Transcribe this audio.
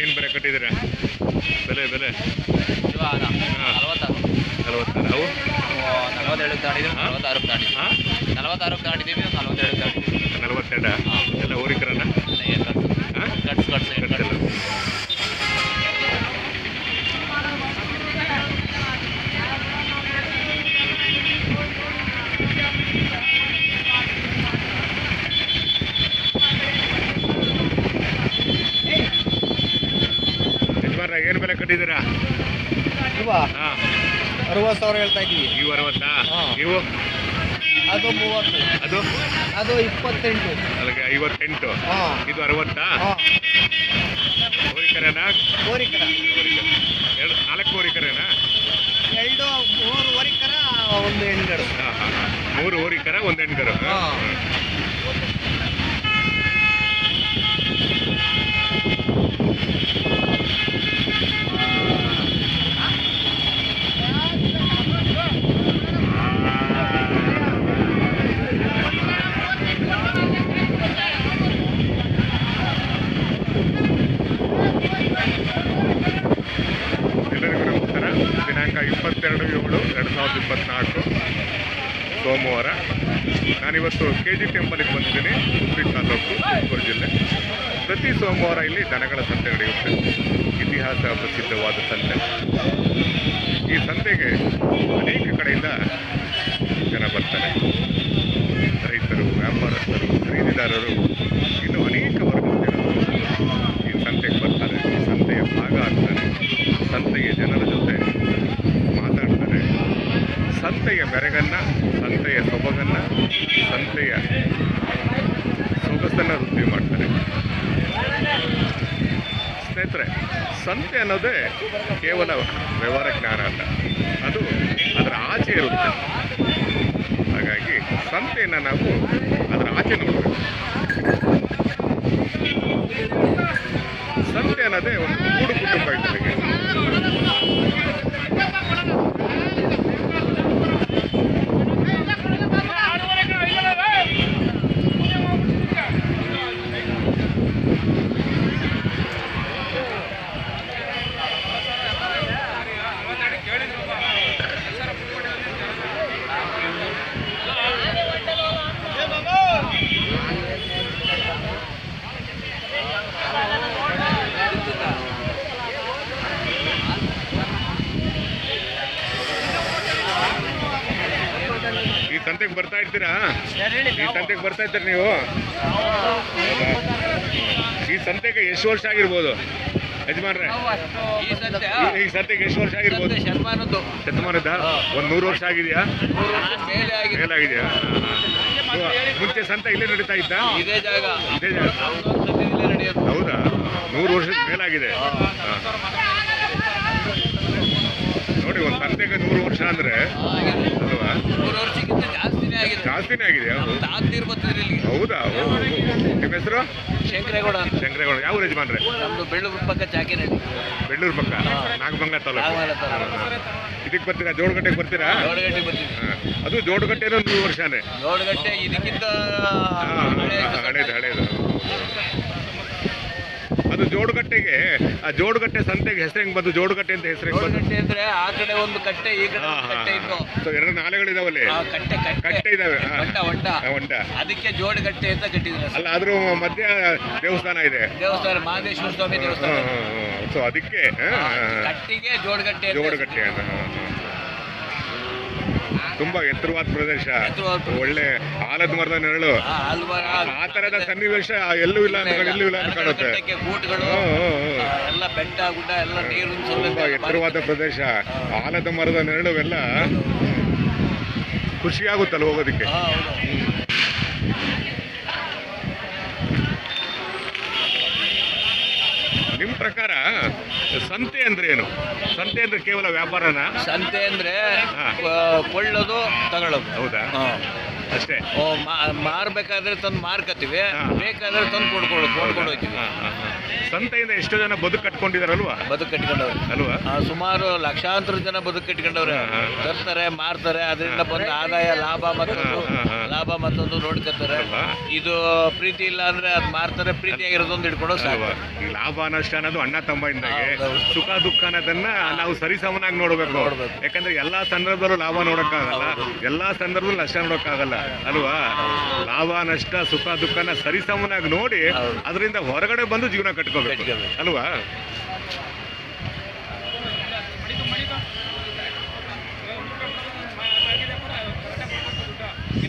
ಏನು ಬೆಲೆ ಕಟ್ಟಿದ್ದೀರಾ? ಬೆಲೆ ಬೆಲೆ. ನಲವತ್ತಾರು. ತಾಂಡಿದ್ದೀವಿ ಹಾ? ನಲವತ್ತಾರು. ತಾಂಡಿದ್ದೀವಿ. ಹಾಂ? ನಲವತ್ತಾರು ತಾಂಡಿದ್ದೀವಿ. ನಲವತ್ತೆರಡು ತಾಂಡಿದ್ದೀವಿ. ನಲವತ್ತೆರಡ? ಎಲ್ಲ ಊರಿಕರನ್ನ ಕಟ್ಟಿದ್ದೀರಾ ಇವಾ ಹಾಂ. ಅರವತ್ತು ಸಾವಿರ ಹೇಳ್ತಾ ಇದ್ದೀವಿ. ನೀವು ಅರವತ್ತಾ? ಹಾ. ನೀವು? ಅದು ಮೂವತ್ತು. ಅದು? ಅದು ಇಪ್ಪತ್ತೆಂಟು. ಅಲ್ಲಿಗೆ ಐವತ್ತೆಂಟು. ಹಾಂ. ಇದು ಅರವತ್ತಾ? ಹಾಂ. ಹೋರಿಕರನ? ಓರಿಕರ ಎರಡು ನಾಲ್ಕು ಹೋರಿಕರನಾ? ಎರಡು ಮೂರು ಓರಿಕರ ಒಂದು ಹಾಂ ಹಾಂ. ಮೂರು ಹೋರಿಕರ ಒಂದು ಹಾ. ಎರಡು ಸಾವಿರದ ಇಪ್ಪತ್ತ್ನಾಲ್ಕು ಸೋಮವಾರ. ನಾನಿವತ್ತು ಕೆ ಜಿ ಟೆಂಪಲಿಗೆ ಬಂದಿದ್ದೀನಿ ಉಡುಪಿ ತಾಲೂಕು, ತುಮಕೂರು ಜಿಲ್ಲೆ. ಪ್ರತಿ ಸೋಮವಾರ ಇಲ್ಲಿ ದನಗಳ ಸಂತೆ ನಡೆಯುತ್ತೆ. ಇತಿಹಾಸ, ಪ್ರಸಿದ್ಧವಾದ ಸಂತೆ. ಈ ಸಂತೆಗೆ ಅನೇಕ ಕಡೆಯಿಂದ ಜನ ಬರ್ತಾರೆ. ರೈತರು, ವ್ಯಾಪಾರಸ್ಥರು, ಖರೀದಿದಾರರು ಇನ್ನು ಅನೇಕ ವರ್ಗದ ಜನರು ಈ ಸಂತೆಗೆ ಬರ್ತಾರೆ ಈ ಸಂತೆಯ ಭಾಗ ಆಗ್ತಾರೆ ಸಂತೆಯ ಜನರ ಜೊತೆ ಮಾತಾಡ್ತಾರೆ ಸಂತೆಯ ಮೆರಗನ್ನ ಸಂತೆಯ ಸೊಬಗನ್ನು ಸಂತೆಯ ಸೊಗಸನ್ನು ವೃದ್ಧಿ ಮಾಡ್ತಾರೆ. ಸ್ನೇಹಿತರೆ, ಸಂತೆ ಅನ್ನೋದೇ ಕೇವಲ ವ್ಯವಹಾರ ಜ್ಞಾನ ಅಲ್ಲ. ಅದು ಅದರ ಆಚೆ ಇರುತ್ತೆ. ಹಾಗಾಗಿ ಸಂತೆಯನ್ನು ನಾವು ಅದರ ಆಚೆ ನೋಡಬೇಕು. ಸಂತೆ ಅನ್ನೋದೇ ಒಂದು ಕೂಡು ಕುಟುಂಬ ಇದ್ದಲ್ಲಿಗೆ ಈ ಸಂತೆಗೆ ಬರ್ತಾ ಇರ್ತೀರಾ? ಈ ಸಂತೆಗೆ ಬರ್ತಾ ಇರ್ತೀರಿ ನೀವು? ಈ ಸಂತೆಗೆ ಎಷ್ಟು ವರ್ಷ ಆಗಿರ್ಬೋದು? ಯಜಮಾನ್ರೆ. ಈ ಸಂತೆ ಈ- ಈ ಸಂತೆಗೆ ಎಷ್ಟು ವರ್ಷ ಆಗಿರ್ಬೋದು? ಶತಮಾನದ ಒಂದು ನೂರು ವರ್ಷ ಆಗಿದೆಯಾ? ಮೇಲೆ ಆಗಿದೆ. ಮೇಲಾಗಿದೆಯಾ ಮುಂಚೆ ಸಂತೆ ಇಲ್ಲೇ ನಡೀತಾ ಇತ್ತಾ? ಇದೇ ಜಾಗ. ಇದೇ ಜಾಗ. ಒಂದೊಂದು ಸಂತೆ ಇಲ್ಲೇ ಹೌದಾ? ನೂರು ವರ್ಷದ ಮೇಲಾಗಿದೆ ನೋಡಿ ಒಂದು ಸಂತೆಗೆ ನೂರು ವರ್ಷ ಅಂದ್ರೆ ಆಗಿದೆ. ಅಲ್ವಾ ಮೂರು ವರ್ಷಕ್ಕಿಂತ ಜಾಸ್ತಿನೇ ಆಗಿದೆ ಹೌದಾ. ನಿಮ್ಮ ಹೆಸರು? ಶಂಕರೇಗೌಡ ಶಂಕರೇಗೌಡ. ಯಾವ ಯಜಮಾನ್ರೆ? ನಮ್ದು ಬೆಳ್ಳೂರು ಪಕ್ಕ ಚಾಕಿನಹಳ್ಳಿ. ಬೆಳ್ಳೂರು ಪಕ್ಕ? ನಾಗಮಂಗ ತಾಲೂಕು. ಇದಕ್ಕೆ ಬರ್ತೀರಾ? ಜೋಡಗಟ್ಟೆಗೆ ಬರ್ತೀರಾ? ಜೋಡಗಟ್ಟೆ ಬರ್ತೀವಿ. ಹಾ. ಅದು ಜೋಡಗಟ್ಟೆನೂ ನೂರು ವರ್ಷನೇ. ಜೋಡಗಟ್ಟೆ ಇದಕ್ಕಿಂತ ಹಳೇದು ಹಳೇದು. ಅದು ಜೋಡುಗಟ್ಟೆಗೆ ಆ ಜೋಡುಗಟ್ಟೆ ಸಂತೆಗೆ ಹೆಸರು ಹೆಂಗ್ ಬಂದು ಜೋಡುಗಟ್ಟೆ ಅಂತ ಹೆಸರು ಹೆಂಗ್ ಬಂದು ಅಂದ್ರೆ ಆ ಕಡೆ ಒಂದು ಕಟ್ಟೆ ಈಗ ಕಡೆ ಒಂದು ಕಟ್ಟೆ ಇತ್ತು. ಸೊ ಎರಡು ನಾಲೆಗಳಿದಾವಲ್ಲಿ ಆ ಕಟ್ಟೆ ಕಟ್ಟೆ. ಕಟ್ಟೆ ಇದಾವೆ. ಹಾ. ಹೊಂಟ ಹೊಂಟ ಹಾ, ಹೊಂಟ ಅದಕ್ಕೆ ಜೋಡಗಟ್ಟೆ ಅಂತ ಕಟ್ಟಿದ್ರು ಅಲ್ಲ ಅದ್ರ ಮಧ್ಯ ದೇವಸ್ಥಾನ ಇದೆ. ದೇವಸ್ಥಾನ ಮಹದೇಶ್ವರ ಸ್ವಾಮಿ ದೇವಸ್ಥಾನ. ಸೊ ಅದಕ್ಕೆ ಹಾ, ಆ, ಹಾ, ಹಾ. ಕಟ್ಟಿಗೆ ಜೋಡಗಟ್ಟೆ ಅಂತ ಜೋಡಗಟ್ಟೆ ಅಂತ ಹಾ, ಹಾ. ತುಂಬಾ ಎತ್ತರವಾದ ಪ್ರದೇಶ. ಎತ್ತರವಾದ ಪ್ರದೇಶ. ಒಳ್ಳೆ ಆಲದ ಮರದ ನೆರಳು. ಆ, ತರದ ಸನ್ನಿವೇಶ ಎಲ್ಲೂ ಇಲ್ಲ ಅಂತ ಎಲ್ಲೂ ಇಲ್ಲ. ಅಂತ ಕಾಣುತ್ತೆ. ದನಗಳ ಹ್ಮ್, ಹ್ಮ್, ಹ್ಮ್. ಎಲ್ಲ ಬೆಟ್ಟ ಗುಡ್ಡ ಎಲ್ಲ ನೀರು ತುಂಬಾ ಎತ್ತರವಾದ ಪ್ರದೇಶ. ಆಲದ ಮರದ ನೆರಳು ಎಲ್ಲ ಖುಷಿಯಾಗುತ್ತಲ್ಲ ಹೋಗೋದಕ್ಕೆ? ಹೋಗೋದಿಕ್ಕೆ ಹೌದು. ನಿಮ್ ಪ್ರಕಾರ ಸಂತೆ ಅಂದ್ರೆ ಏನು ಸಂತೆ ಅಂದ್ರೆ ಕೇವಲ ವ್ಯಾಪಾರನ ಸಂತೆ ಅಂದ್ರೆ. ಕೊಳ್ಳೋದು ತಗೊಳ್ಳೋದು ಹೌದಾ. ಅಷ್ಟೇ. ಓ, ಮಾರಬೇಕಾದ್ರೆ ತಂದು ಮಾರ್ಕತ್ತೀವಿ ಬೇಕಾದ್ರೆ ತಂದು ಕೊಡ್ಕೊಳ್ಳಿ ಕೊಂಡ್ಕೊಂಡು ಹೋಗ್ತೀವಿ. ಸಂತೆಯಿಂದ ಎಷ್ಟೋ ಜನ ಬದುಕು ಕಟ್ಕೊಂಡಿದಾರಲ್ವಾ? ಬದುಕು ಕಟ್ಕೊಂಡವ್ರೆ. ಅಲ್ವಾ? ಸುಮಾರು ಲಕ್ಷಾಂತರ ಜನ ಬದುಕು ಕಟ್ಕೊಂಡವ್ರೆ. ತರ್ತಾರೆ ಮಾರ್ತಾರೆ ಅದರಿಂದ ಬಂದ ಆದಾಯ ಲಾಭ ಮತ್ತೊಂದು. ಲಾಭ ಮತ್ತೊಂದು ನೋಡ್ಕೊತಾರೆ? ಇದು ಪ್ರೀತಿ ಇಲ್ಲ ಅಂದ್ರೆ ಅದ್ ಮಾರ್ತಾರೆ ಪ್ರೀತಿಯಾಗಿರೋದೊಂದು ಹಿಡ್ಕೊಂಡು ಸಾಕು. ಈ ಲಾಭ ನಷ್ಟ ಅನ್ನೋದು ಅಣ್ಣ ತಮ್ಮ ಇಂದ ಸುಖ ದುಃಖ ಅನ್ನೋದನ್ನ ನಾವು ಸರಿಸಮನಾಗಿ ನೋಡ್ಬೇಕು. ನೋಡ್ಬೇಕು. ಯಾಕಂದ್ರೆ ಎಲ್ಲಾ ಸಂದರ್ಭದಲ್ಲೂ ಲಾಭ ನೋಡಕ್ಕಾಗಲ್ಲ. ಎಲ್ಲಾ ಸಂದರ್ಭದಲ್ಲೂ ನಷ್ಟ ನೋಡಕ್ಕಾಗಲ್ಲ. ಅಲ್ವಾ ಲಾಭ ನಷ್ಟ ಸುಖ ದುಃಖನ ಸರಿಸಮನಾಗಿ ನೋಡಿ. ಅದರಿಂದ ಹೊರಗಡೆ ಬಂದು ಜೀವನ ಕಟ್ಕೋಬೇಕು. ಅಲ್ವಾ